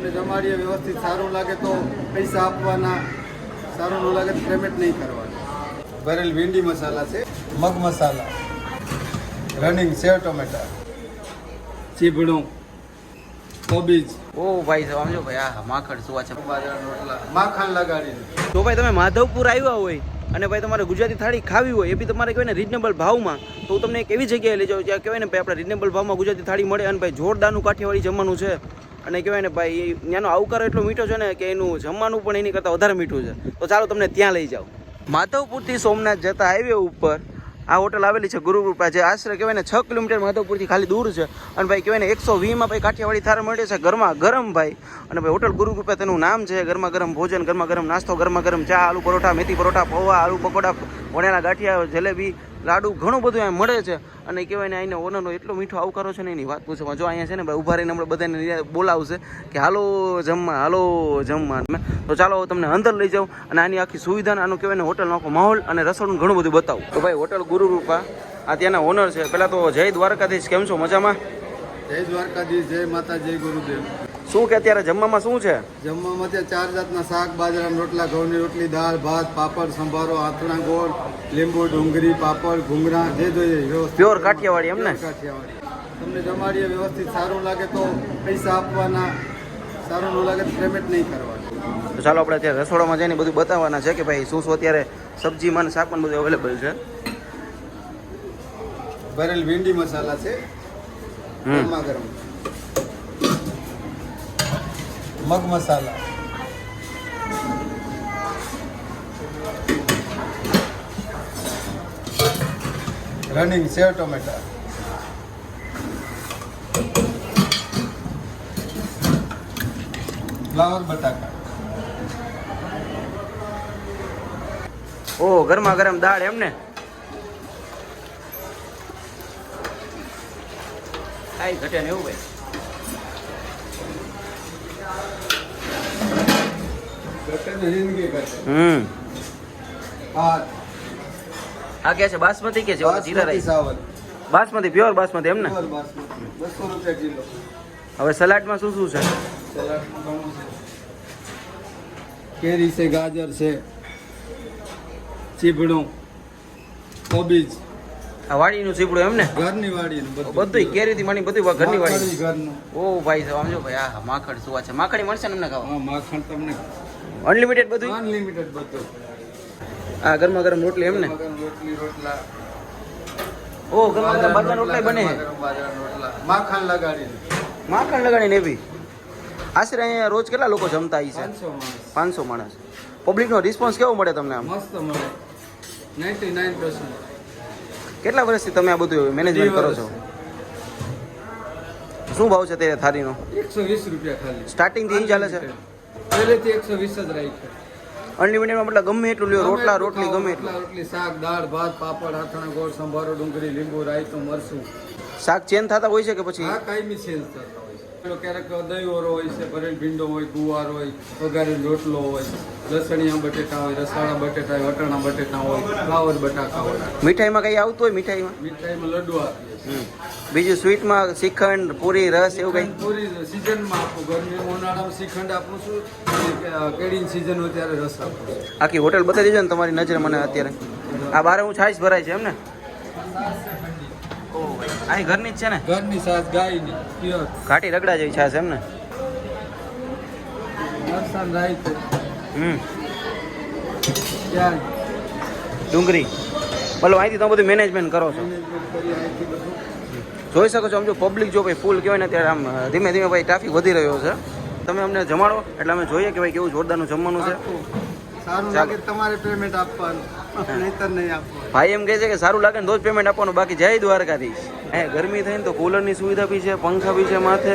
તમને જમાડીએ વ્યવસ્થિત સારું લાગે તો પૈસા આપવાના. સારું ન લાગે તો પેમેન્ટ નહીં કરવાનું. ભરેલ ભીંડી મસાલા છે મગ મસાલા રનિંગ સેવ ટમેટા. ચીભડું કોબીજ. ઓ ભાઈ સાહેબ જો ભાઈ આ માખણ સુવા છે? રોટલા. માખણ લગાડીને તો ભાઈ તમે માધવપુર આવ્યા હોય અને ભાઈ તમારે ગુજરાતી થાળી ખાવી હોય એ બી તમારે કહેવાય ને રિઝનેબલ ભાવમાં. તો હું તમને એક એવી જગ્યાએ લઈ જાઉં જ્યાં કહેવાય ને ભાઈ આપણે રિઝનેબલ ભાવમાં ગુજરાતી થાળી મળે અને ભાઈ જોરદારનું કાઠિયાવાડી જમવાનું છે. અને કહેવાય ને ભાઈ ત્યાંનો આવકારો એટલો મીઠો છે ને કે એનું જમવાનું પણ એની કરતાં વધારે મીઠું છે. તો ચાલો તમને ત્યાં લઈ જાઓ. માધવપુરથી સોમનાથ જતા હાઈવે ઉપર આ હોટલ આવેલી છે ગુરુકૃપા જે આશરે કહેવાય ને છ કિલોમીટર માધવપુરથી ખાલી દૂર છે. અને ભાઈ, કહેવાય ને એકસો વીસમાં ભાઈ કાઠિયાવાડી થાર મળે છે ગરમા ગરમ ભાઈ. અને ભાઈ હોટલ ગુરુકૃપા તેનું નામ છે. ગરમા ગરમ ભોજન, ગરમા ગરમ નાસ્તો, ગરમા ગરમ ચા, આલુ પરોઠા, મેથી પરોઠા, પૌવા, આલુ પકોડા, વણેલા ગાંઠિયા, જલેબી લાડુ ઘણું બધું અહીંયા મળે છે. અને કહેવાય ને અહીંનો ઓનરનો એટલો મીઠો આવકારો છે ને એની વાત પૂછવા જો અહીંયા છે ને ભાઈ ઊભા રહીને હમણાં બધાને બોલાવશે કે, હાલો જમવા હાલો જમવા. તો ચાલો તમને અંદર લઈ જાઉં અને આની આખી સુવિધા આનું કહેવાય ને હોટલનો આખો માહોલ અને રસોડું ઘણું બધું બતાવું. તો ભાઈ, હોટલ ગુરુરૂપા, આ ત્યાંના ઓનર છે. પહેલાં તો જય દ્વારકાધીશ. કેમ છો? મજામાં? જય દ્વારકાજી જય માતા જય ગુરુદેવ. શું કે અત્યારે જમવામાં શું છે? જમવામાં ત્યાં ચાર જાતના શાક બાજરાના રોટલા ઘઉંની રોટલી દાળ ભાત પાપડ સંભારો આથણા ગોળ લીંબુ ડુંગળી પાપડ ઘૂંઘરા જે જોઈએ પ્યોર કાઠિયાવાડી એમ ને? કાઠિયાવાડી. તમને જમાડીએ વ્યવસ્થિત સારું લાગે તો પૈસા આપવાના સારું ન લાગે તો પેમેન્ટ નહીં કરવાનું. તો ચાલો આપણે અત્યારે રસોડામાં જઈને બધું બતાવવાના છે કે ભાઈ શું શું અત્યારે સબ્જીમાં શાક પણ બધું અવેલેબલ છે? ભરેલ ભીંડી મસાલા છે. ગરમા ગરમ મગ મસાલા. રનિંગ સેવ ટોમેટા ફ્લાવર બટાકા. ઓ ગરમા ગરમ દાળ એમ ને કાંઈ ઘટે ને એવું ભાઈ હમ. આ કે છે બાસમતી કે છે? જીરા રાઈસ. બાસમતી પ્યોર બાસમતી એમ ને? હવે સલાડમાં શું શું છે? કેરી છે ગાજર છે ચીબડું કોબીજ. વાડીનું ચીપડું એમ ને? ઘરની વાડીનું બધું કેરીથી માની બધું ઘરની વાડી. ઘરનું. ઓ ભાઈ સાહેબ સમજો ભાઈ આ માખણ સુવા છે? માખણી મળશે ને અમને ખાવા? માખણ તમને અનલિમિટેડ બધું અનલિમિટેડ બધું. આ ગરમા ગરમ રોટલી એમ ને? રોટલી રોટલા. ઓ ગરમા ગરમ બાજરાના રોટલા બને. માખણ લગાડીને. માખણ લગાડીને એવી? આશરે અહીંયા રોજ કેટલા લોકો જમતા આવી છે? પાંચસો માણસ. પબ્લિકનો રિસ્પોન્સ કેવો મળે તમને આમ? મસ્ત મળે. નાઇન્ટી નાઇન કેટલા વર્ષથી તમે આ બધું મેનેજમેન્ટ કરો છો? શું ભાવ છે તે થાળીનો? એકસો વીસ રૂપિયા ખાલી સ્ટાર્ટિંગથી એ ચાલે છે? પહેલેથી એકસો વીસ જ રાખ્યો અનલિમિટેડમાં મતલબ ગમે એટલું લ્યો રોટલા રોટલી ગમે એટલું. રોટલી શાક દાળ ભાત પાપડ આથણા ગોળ સંભારો ડુંગળી લીંબુ રાયતું મરચું. શાક ચેન્જ થતા હોય છે કે પછી? હા કાયમી ચેન્જ થતા હોય છે. ક્યારેક દહીં હોય છે ભરેલ ભીંડો હોય ગુવાર હોય વઘારેલ રોટલો હોય લસણિયા બટેટા હોય રસાળા બટેટા હોય વટાણા બટેટા હોય ફ્લાવર બટાકા હોય. મીઠાઈમાં કઈ આવતું હોય મીઠાઈમાં? મીઠાઈમાં લડ્ડુ હમ. બીજું સ્વીટમાં શ્રીખંડ પૂરી રસ એવું કઈ? પૂરી સિઝનમાં આપું ગરમી ઉનાળામાં શ્રીખંડ આપું છું. કેળીની સિઝન હોય ત્યારે રસ આપું આખી હોટેલ બતાવી દેજો ને તમારી નજરે મને અત્યારે. આ બારે હું છાશ ભરાય છે એમ ને? અહીં ઘરની જ છે ને? ઘરની સાસ ગાયની પ્યોર. ઘાટી રગડા જેવી છાશ એમ ને? મરસાન રાયતું હમ. ડુંગળી. બોલો અહીંથી તમે બધું મેનેજમેન્ટ કરો છો. જોઈ શકો છો આમ જો પબ્લિક જો ભાઈ ફૂલ કહેવાય ને ત્યારે આમ ધીમે ધીમે ભાઈ ટ્રાફિક વધી રહ્યો છે. તમે અમને જમાડો એટલે અમે જોઈએ કે ભાઈ કેવું જોરદારનું જમવાનું છે. સારું લાગે તમારે પેમેન્ટ આપવાનું. નહીતર નહીં આપવાનું. ભાઈ એમ કહે છે કે સારું લાગે ને તો જ પેમેન્ટ આપવાનું. બાકી જય દ્વારકાધીશ. અહીંયા ગરમી થઈને તો કુલરની સુવિધા બી છે પંખા બી છે માથે.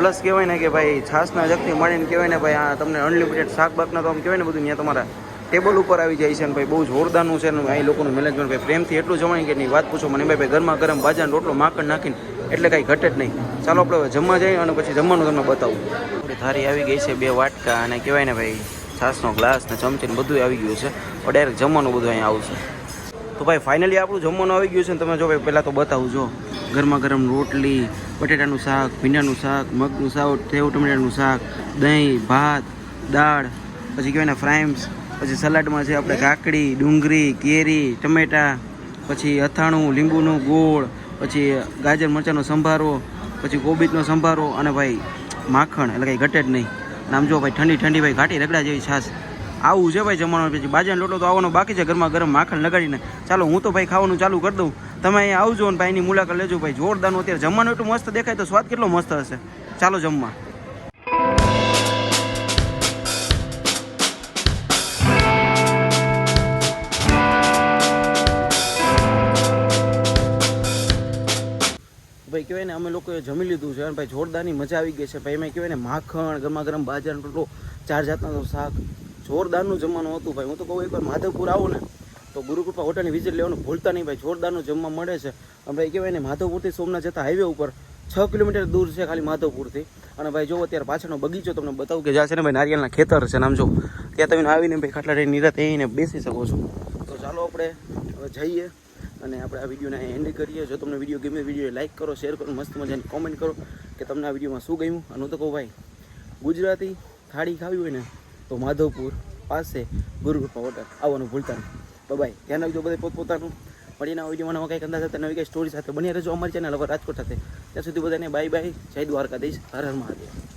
પ્લસ કહેવાય ને કે ભાઈ છાસના જગથી મળીને કહેવાય ને ભાઈ આ તમને અનલિમિટેડ શાકબાકના તો આમ કહેવાય ને બધું ત્યાં તમારા ટેબલ ઉપર આવી જાય છે ને ભાઈ બહુ જોરદારનું છે ને અહીં લોકોનું મેનેજમેન્ટ ભાઈ પ્રેમથી એટલું જમાય કે નહીં વાત પૂછો મને ભાઈ ગરમા ગરમ બાજાનો રોટલો માખણ નાખીને એટલે કાંઈ ઘટે જ નહીં. ચાલો આપણે જમવા જઈએ અને પછી જમવાનું તમને બતાવું. ધારી થારી આવી ગઈ છે બે વાટકા અને કહેવાય ને ભાઈ છાસનો ગ્લાસ ને ચમચી ને બધું આવી ગયું છે. પણ ડાયરેક્ટ જમવાનું બધું અહીંયા આવશે તો ભાઈ ફાઇનલી આપણું જમવાનું આવી ગયું છે ને તમે જો ભાઈ, પહેલાં તો બતાવું, જો. ગરમા ગરમ રોટલી, બટેટાનું શાક, ભીંડાનું શાક, મગનું શાક સેવ ટમેટાનું શાક, દહીં, ભાત, દાળ, પછી કહેવાય ને ફ્રાઈમ્સ પછી સલાડમાં છે આપણે કાકડી, ડુંગળી, કેરી, ટમેટા, પછી અથાણું, લીંબુનું ગોળ, પછી ગાજર મરચાંનો સંભારો, પછી કોબીજનો સંભારો અને ભાઈ, માખણ, એટલે કંઈ ઘટે જ નહીં. અને આમ જો ભાઈ ઠંડી ઠંડી ભાઈ ઘાટી રગડા જેવી છાશ. આવું છે ભાઈ જમવાનું પછી. બાજરાનો લોટો તો આવવાનો બાકી છે ઘરમાં ગરમ માખણ લગાડીને. ચાલો, હું તો ભાઈ ખાવાનું ચાલુ કરી દઉં. તમે અહીંયા આવજો ને ભાઈ એની મુલાકાત લેજો ભાઈ. જોરદારનું અત્યારે જમવાનું એટલું મસ્ત દેખાય તો સ્વાદ કેટલો મસ્ત હશે. ચાલો જમવા. ભાઈ કહેવાય ને, અમે લોકોએ જમી લીધું છે અને ભાઈ જોરદારની મજા આવી ગઈ છે. ભાઈ એમાં કહેવાય ને, માખણ ગરમા ગરમ બાજરાનો રોટલો, ચાર જાતના શાક. જોરદારનું જમવાનું હતું ભાઈ. હું તો કહું, એકવાર માધવપુર આવો ને, તો ગુરુકૃપા હોટલની વિઝિટ લેવાનું ભૂલતા નહીં ભાઈ. જોરદારનું જમવા મળે છે. અને ભાઈ કહેવાય ને, માધવપુરથી સોમનાથ જતા હાઈવે ઉપર છ કિલોમીટર દૂર છે ખાલી માધવપુરથી. અને ભાઈ જો અત્યારે પાછળનો બગીચો તમને બતાવું કે જ્યાં છે ને ભાઈ નારિયેળના ખેતર છે નામ જો. ત્યાં તમે આવીને ભાઈ ખાટલા રહીને નિરાત એને બેસી શકો છો. તો ચાલો આપણે હવે જઈએ. અને આપણે આ વિડીયોને એન્ડ કરીએ. જો તમને વીડિયો ગમે વીડિયો લાઇક કરો શેર કરો, મસ્ત મજાની કોમેન્ટ કરો કે તમને આ વિડીયોમાં શું ગમ્યું. અને હું તો કહું, ભાઈ, ગુજરાતી થાળી ખાવી હોય ને, તો માધવપુર પાસે ગુરુકૃપા હોટલ આવવાનું ભૂલતા નહીં. બાય ધ્યાન રાખજો બધે પોતપોતાનું. મળીને આ વિડીયોમાં નવા કંઈક અંદાજ સાથે, નવી કંઈ સ્ટોરી સાથે બની રહેજો અમારી ચેનલ હવે રાજકોટ સાથે. ત્યાં સુધી બધાને બાય બાય જય દ્વારકાધીશ. હર હર મહાદેવ.